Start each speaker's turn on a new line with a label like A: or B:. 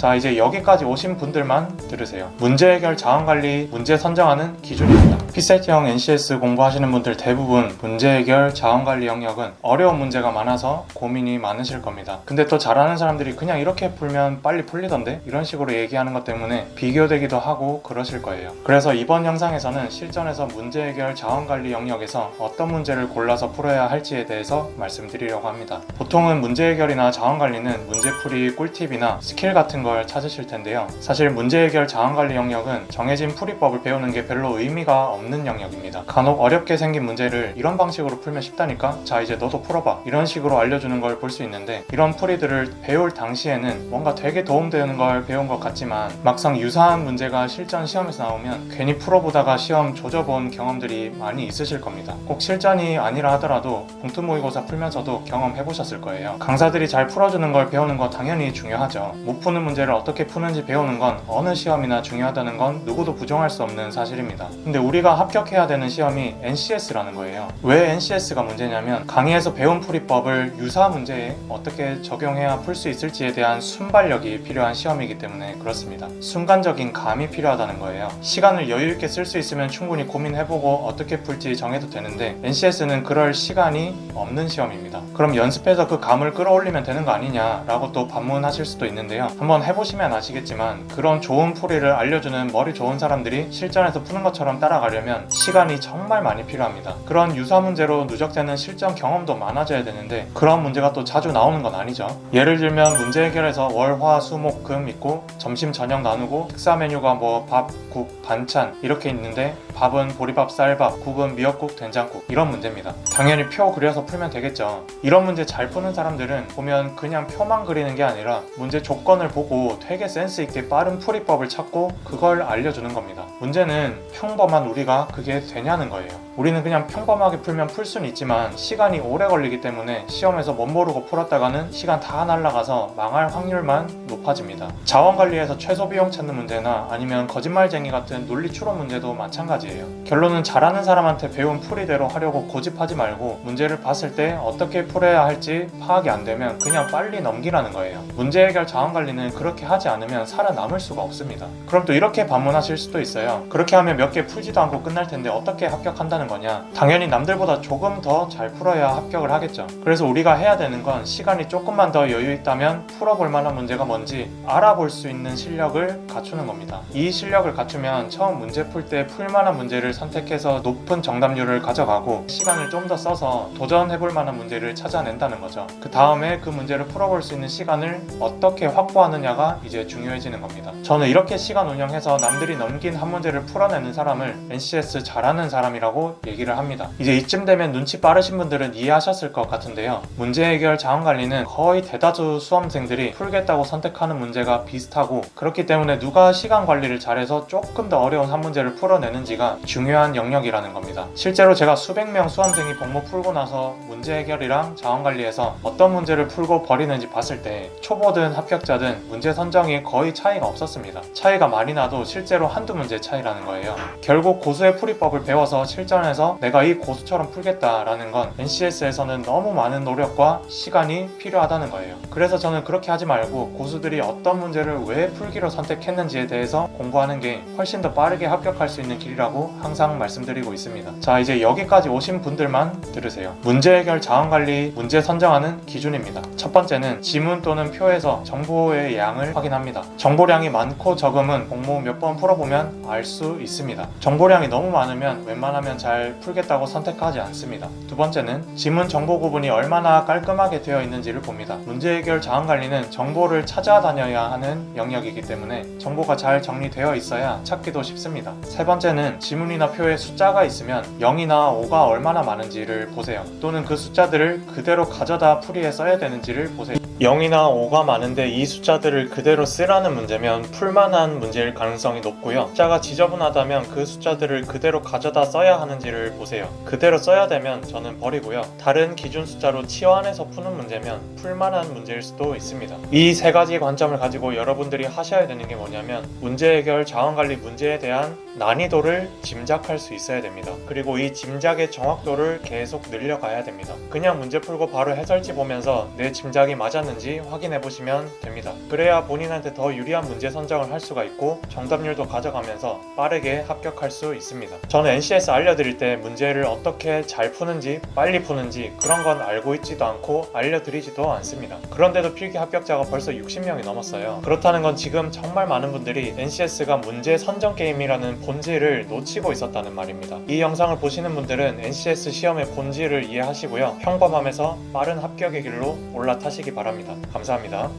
A: 자 이제 여기까지 오신 분들만 들으세요. 문제 해결 자원 관리 문제 선정하는 기준입니다. 피세트형 NCS 공부하시는 분들 대부분 문제 해결 자원 관리 영역은 어려운 문제가 많아서 고민이 많으실 겁니다. 근데 또 잘하는 사람들이 그냥 이렇게 풀면 빨리 풀리던데 이런 식으로 얘기하는 것 때문에 비교되기도 하고 그러실 거예요. 그래서 이번 영상에서는 실전에서 문제 해결 자원 관리 영역에서 어떤 문제를 골라서 풀어야 할지에 대해서 말씀드리려고 합니다. 보통은 문제 해결이나 자원 관리는 문제풀이 꿀팁이나 스킬 같은 걸 찾으실 텐데요. 사실 문제 해결 자원 관리 영역은 정해진 풀이법을 배우는 게 별로 의미가 없는 영역입니다. 간혹 어렵게 생긴 문제를 이런 방식으로 풀면 쉽다니까? 자, 이제 너도 풀어봐. 이런 식으로 알려주는 걸 볼 수 있는데 이런 풀이들을 배울 당시에는 뭔가 되게 도움되는 걸 배운 것 같지만 막상 유사한 문제가 실전 시험에서 나오면 괜히 풀어보다가 시험 조져본 경험들이 많이 있으실 겁니다. 꼭 실전이 아니라 하더라도 봉투 모의고사 풀면서도 경험해 보셨을 거예요. 강사들이 잘 풀어주는 걸 배우는 거 당연히 중요하죠. 못 푸는 문제 를 어떻게 푸는지 배우는 건 어느 시험이나 중요하다는 건 누구도 부정할 수 없는 사실입니다. 근데 우리가 합격해야 되는 시험이 NCS라는 거예요. 왜 NCS가 문제냐면 강의에서 배운 풀이법을 유사 문제에 어떻게 적용해야 풀 수 있을지에 대한 순발력이 필요한 시험이기 때문에 그렇습니다. 순간적인 감이 필요하다는 거예요. 시간을 여유 있게 쓸 수 있으면 충분히 고민해보고 어떻게 풀지 정해도 되는데 NCS는 그럴 시간이 없는 시험입니다. 그럼 연습해서 그 감을 끌어올리면 되는 거 아니냐라고 또 반문하실 수도 있는데요. 한번 해보시면 아시겠지만 그런 좋은 풀이를 알려주는 머리 좋은 사람들이 실전에서 푸는 것처럼 따라가려면 시간이 정말 많이 필요합니다. 그런 유사 문제로 누적되는 실전 경험도 많아져야 되는데 그런 문제가 또 자주 나오는 건 아니죠. 예를 들면 문제 해결에서 월, 화, 수, 목, 금 있고 점심, 저녁 나누고 식사 메뉴가 뭐 밥, 국, 반찬 이렇게 있는데 밥은 보리밥, 쌀밥, 국은 미역국, 된장국 이런 문제입니다. 당연히 표 그려서 풀면 되겠죠. 이런 문제 잘 푸는 사람들은 보면 그냥 표만 그리는 게 아니라 문제 조건을 보고 되게 센스 있게 빠른 풀이법을 찾고 그걸 알려주는 겁니다. 문제는 평범한 우리가 그게 되냐는 거예요. 우리는 그냥 평범하게 풀면 풀 수는 있지만 시간이 오래 걸리기 때문에 시험에서 못 모르고 풀었다가는 시간 다 날라가서 망할 확률만 높아집니다. 자원 관리에서 최소 비용 찾는 문제나 아니면 거짓말쟁이 같은 논리 추론 문제도 마찬가지예요. 결론은 잘하는 사람한테 배운 풀이대로 하려고 고집하지 말고 문제를 봤을 때 어떻게 풀어야 할지 파악이 안 되면 그냥 빨리 넘기라는 거예요. 문제 해결 자원 관리는 그렇게 하지 않으면 살아남을 수가 없습니다. 그럼 또 이렇게 반문하실 수도 있어요. 그렇게 하면 몇 개 풀지도 않고 끝날 텐데 어떻게 합격한다는 거냐? 당연히 남들보다 조금 더 잘 풀어야 합격을 하겠죠. 그래서 우리가 해야 되는 건 시간이 조금만 더 여유 있다면 풀어볼 만한 문제가 뭔지 알아볼 수 있는 실력을 갖추는 겁니다. 이 실력을 갖추면 처음 문제 풀 때 풀만한 문제를 선택해서 높은 정답률을 가져가고 시간을 좀 더 써서 도전해볼 만한 문제를 찾아낸다는 거죠. 그 다음에 그 문제를 풀어볼 수 있는 시간을 어떻게 확보하느냐가 이제 중요해지는 겁니다. 저는 이렇게 시간 운영해서 남들이 넘긴 한 문제를 풀어내는 사람을 NCS 잘하는 사람이라고 얘기를 합니다. 이제 이쯤 되면 눈치 빠르신 분들은 이해하셨을 것 같은데요. 문제 해결 자원 관리는 거의 대다수 수험생들이 풀겠다고 선택하는 문제가 비슷하고 그렇기 때문에 누가 시간 관리를 잘해서 조금 더 어려운 한 문제를 풀어내는지가 중요한 영역이라는 겁니다. 실제로 제가 수백 명 수험생이 복무 풀고 나서 문제 해결이랑 자원 관리에서 어떤 문제를 풀고 버리는지 봤을 때 초보든 합격자든 문제 선정이 거의 차이가 없었습니다. 차이가 많이 나도 실제로 한두 문제 차이라는 거예요. 결국 고수의 풀이법을 배워서 실전에서 내가 이 고수처럼 풀겠다라는 건 NCS에서는 너무 많은 노력과 시간이 필요하다는 거예요. 그래서 저는 그렇게 하지 말고 고수들 이 어떤 문제를 왜 풀기로 선택했는지에 대해서 공부하는 게 훨씬 더 빠르게 합격할 수 있는 길이라고 항상 말씀드리고 있습니다. 자, 이제 여기까지 오신 분들만 들으세요. 문제 해결 자원 관리 문제 선정하는 기준입니다. 첫 번째는 지문 또는 표에서 정보의 양을 확인합니다. 정보량이 많고 적음은 공모 몇 번 풀어보면 알 수 있습니다. 정보량이 너무 많으면 웬만하면 잘 풀겠다고 선택하지 않습니다. 두 번째는 지문 정보 구분이 얼마나 깔끔하게 되어 있는지를 봅니다. 문제 해결 자원 관리는 정보를 찾아 다녀야 하는 영역이기 때문에 정보가 잘 정리되어 있어야 찾기도 쉽습니다. 세 번째는 지문이나 표에 숫자가 있으면 0이나 5가 얼마나 많은지를 보세요. 또는 그 숫자들을 그대로 가져다 풀이에 써야 되는지를 보세요. 0이나 5가 많은데 이 숫자들을 그대로 쓰라는 문제면 풀만한 문제일 가능성이 높고요. 숫자가 지저분하다면 그 숫자들을 그대로 가져다 써야 하는지를 보세요. 그대로 써야 되면 저는 버리고요. 다른 기준 숫자로 치환해서 푸는 문제면 풀만한 문제일 수도 있습니다. 이 세 가지 관점을 가지고 여러분들이 하셔야 되는 게 뭐냐면 문제 해결 자원 관리 문제에 대한 난이도를 짐작할 수 있어야 됩니다. 그리고 이 짐작의 정확도를 계속 늘려가야 됩니다. 그냥 문제 풀고 바로 해설지 보면서 내 짐작이 맞았는 지 틀렸는지 확인해 보시면 됩니다. 그래야 본인한테 더 유리한 문제 선정을 할 수가 있고 정답률도 가져가면서 빠르게 합격할 수 있습니다. 저는 NCS 알려드릴 때 문제를 어떻게 잘 푸는지 빨리 푸는지 그런 건 알고 있지도 않고 알려드리지도 않습니다. 그런데도 필기 합격자가 벌써 60명이 넘었어요. 그렇다는 건 지금 정말 많은 분들이 NCS가 문제 선정 게임이라는 본질을 놓치고 있었다는 말입니다. 이 영상을 보시는 분들은 NCS 시험의 본질을 이해하시고요. 평범함에서 빠른 합격의 길로 올라타시기 바랍 니다. 감사합니다.